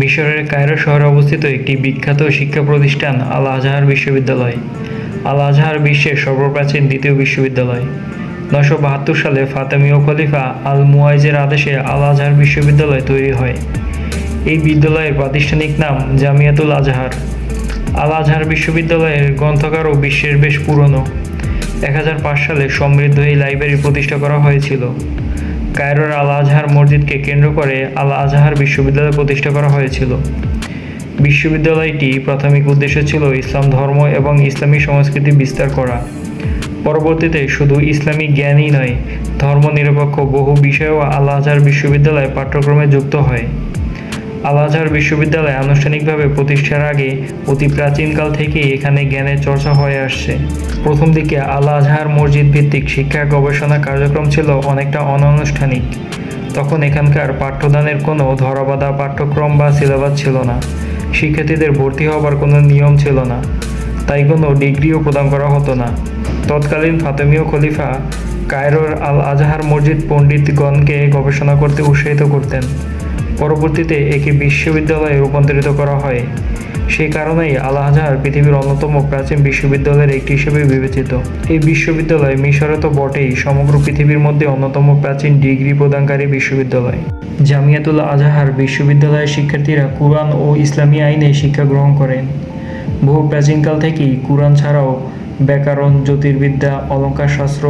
মিশরের কায়রো শহরে অবস্থিত একটি বিখ্যাত শিক্ষা প্রতিষ্ঠান আল আজহার বিশ্ববিদ্যালয়। আল আজহার বিশ্বের সর্বপ্রাচীন দ্বিতীয় বিশ্ববিদ্যালয়। নশো বাহাত্তর সালে ফাতেমীয় খলিফা আল মুয়াইজের আদেশে আল আজহার বিশ্ববিদ্যালয় তৈরি হয়। এই বিদ্যালয়ের প্রাতিষ্ঠানিক নাম জামিয়াতুল আজহার। আল আজহার বিশ্ববিদ্যালয়ের গ্রন্থাগারও বিশ্বের বেশ পুরনো। এক হাজার পাঁচ সালে সমৃদ্ধ এই লাইব্রেরি প্রতিষ্ঠা করা হয়েছিল। কায়রোর আল আজহার মসজিদকে কেন্দ্র করে আল আজহার বিশ্ববিদ্যালয় প্রতিষ্ঠা করা হয়েছিল। বিশ্ববিদ্যালয়টি প্রাথমিক উদ্দেশ্য ছিল ইসলাম ধর্ম এবং ইসলামী সংস্কৃতি বিস্তার করা। পরবর্তীতে শুধু ইসলামী জ্ঞানই নয়, ধর্মনিরপেক্ষ বহু বিষয়ও আল আজহার বিশ্ববিদ্যালয় পাঠ্যক্রমে যুক্ত হয়। আল আজহার বিশ্ববিদ্যালয় আনুষ্ঠানিকভাবে প্রতিষ্ঠার আগে অতি প্রাচীনকাল থেকেই এখানে জ্ঞানের চর্চা হয়ে আসছে। প্রথম দিকে আল আজহার মসজিদ ভিত্তিক শিক্ষা গবেষণা কার্যক্রম ছিল অনেকটা অনানুষ্ঠানিক। তখন এখানকার পাঠ্যদানের কোনো ধরাবাধা পাঠ্যক্রম বা সিলেবাস ছিল না। শিক্ষার্থীদের ভর্তি হবার কোনো নিয়ম ছিল না। তাই কোনো ডিগ্রিও প্রদান করা হতো না। তৎকালীন ফাতেমীয় খলিফা কায়রোর আল আজহার মসজিদ পণ্ডিতগণকে গবেষণা করতে উৎসাহিত করতেন। পরবর্তীতে একে বিশ্ববিদ্যালয়ে রূপান্তরিত করা হয়। সেই কারণেই আল আজহার পৃথিবীর অন্যতম প্রাচীন বিশ্ববিদ্যালয়ের একটি হিসেবে বিবেচিত। এই বিশ্ববিদ্যালয় মিশরে তো বটেই সমগ্র পৃথিবীর মধ্যে অন্যতম প্রাচীন ডিগ্রি প্রদানকারী বিশ্ববিদ্যালয়। জামিয়াতুল আজহার বিশ্ববিদ্যালয়ের শিক্ষার্থীরা কুরআন ও ইসলামী আইনে শিক্ষা গ্রহণ করেন। বহু প্রাচীনকাল থেকেই কুরআন ছাড়াও ব্যাকরণ, জ্যোতির্বিদ্যা অলঙ্কার শাস্ত্র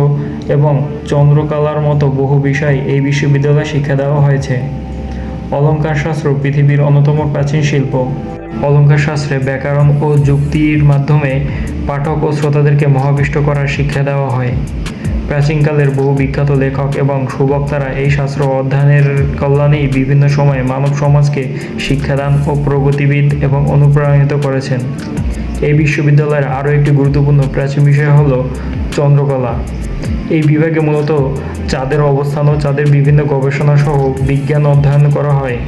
এবং চন্দ্রকলার মতো বহু বিষয় এই বিশ্ববিদ্যালয়ে শিক্ষা দেওয়া হয়েছে। অলঙ্কার শাস্ত্র পৃথিবীর অন্যতম প্রাচীন শিল্প। অলঙ্কার শাস্ত্রে ব্যাকরণ ও যুক্তির মাধ্যমে পাঠক ও শ্রোতাদেরকে মহাবিষ্ট করার শিক্ষা দেওয়া হয়। প্রাচীনকালের বহু বিখ্যাত লেখক এবং সুবক্তারা এই শাস্ত্র অধ্যয়নের কল্যাণেই বিভিন্ন সময়ে মানব সমাজকে শিক্ষাদান ও প্রগতিবিদ এবং অনুপ্রাণিত করেছেন। এই বিশ্ববিদ্যালয়ের আরও একটি গুরুত্বপূর্ণ প্রাচীন বিষয় হল চন্দ্রকলা। এই বিভাগে মূলত চাঁদের অবস্থান ও চাঁদের বিভিন্ন গবেষণা সহ বিজ্ঞান অধ্যয়ন করা হয়।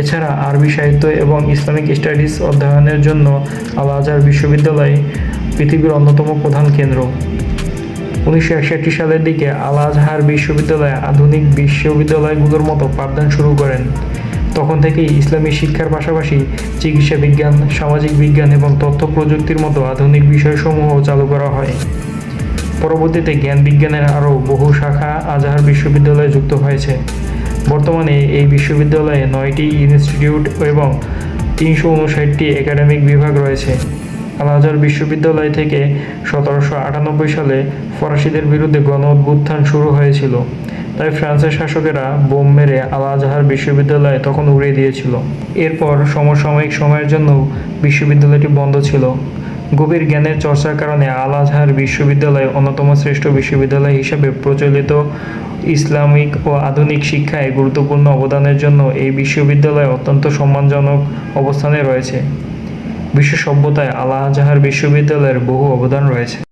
এছাড়া আরবি সাহিত্য এবং ইসলামিক স্টাডিজ অধ্যয়নের জন্য আল আজহার বিশ্ববিদ্যালয় পৃথিবীর অন্যতম প্রধান কেন্দ্র। উনিশশো একষট্টি সালের দিকে আল আজহার বিশ্ববিদ্যালয় আধুনিক বিশ্ববিদ্যালয়গুলোর মতো পাঠদান শুরু করেন। তখন থেকেই ইসলামী শিক্ষার পাশাপাশি চিকিৎসা বিজ্ঞান, সামাজিক বিজ্ঞান এবং তথ্য প্রযুক্তির মতো আধুনিক বিষয়সমূহ চালু করা হয়। পরবর্তীতে জ্ঞান বিজ্ঞানের আরও বহু শাখা আজহার বিশ্ববিদ্যালয়ে যুক্ত হয়েছে। বর্তমানে এই বিশ্ববিদ্যালয়ে নয়টি ইনস্টিটিউট এবং তিনশো একাডেমিক বিভাগ রয়েছে। আল আজহার বিশ্ববিদ্যালয় থেকে সতেরোশো আটানব্বই সালে ফরাসিদের বিরুদ্ধে গণ অভ্যুত্থান শুরু হয়েছিল। তাই ফ্রান্সের শাসকেরা বোম মেরে আল আজহার বিশ্ববিদ্যালয় তখন উড়িয়ে দিয়েছিল। এরপর সমসাময়িক সময়ের জন্য বিশ্ববিদ্যালয়টি বন্ধ ছিল। গভীর জ্ঞানের চর্চার কারণে আল আজহার বিশ্ববিদ্যালয় অন্যতম শ্রেষ্ঠ বিশ্ববিদ্যালয় হিসেবে প্রচলিত ইসলামিক ও আধুনিক শিক্ষায় গুরুত্বপূর্ণ অবদানের জন্য এই বিশ্ববিদ্যালয় অত্যন্ত সম্মানজনক অবস্থানে রয়েছে। বিশ্ব সভ্যতায় আলাহাজাহার বিশ্ববিদ্যালয়ের বহু অবদান রয়েছে।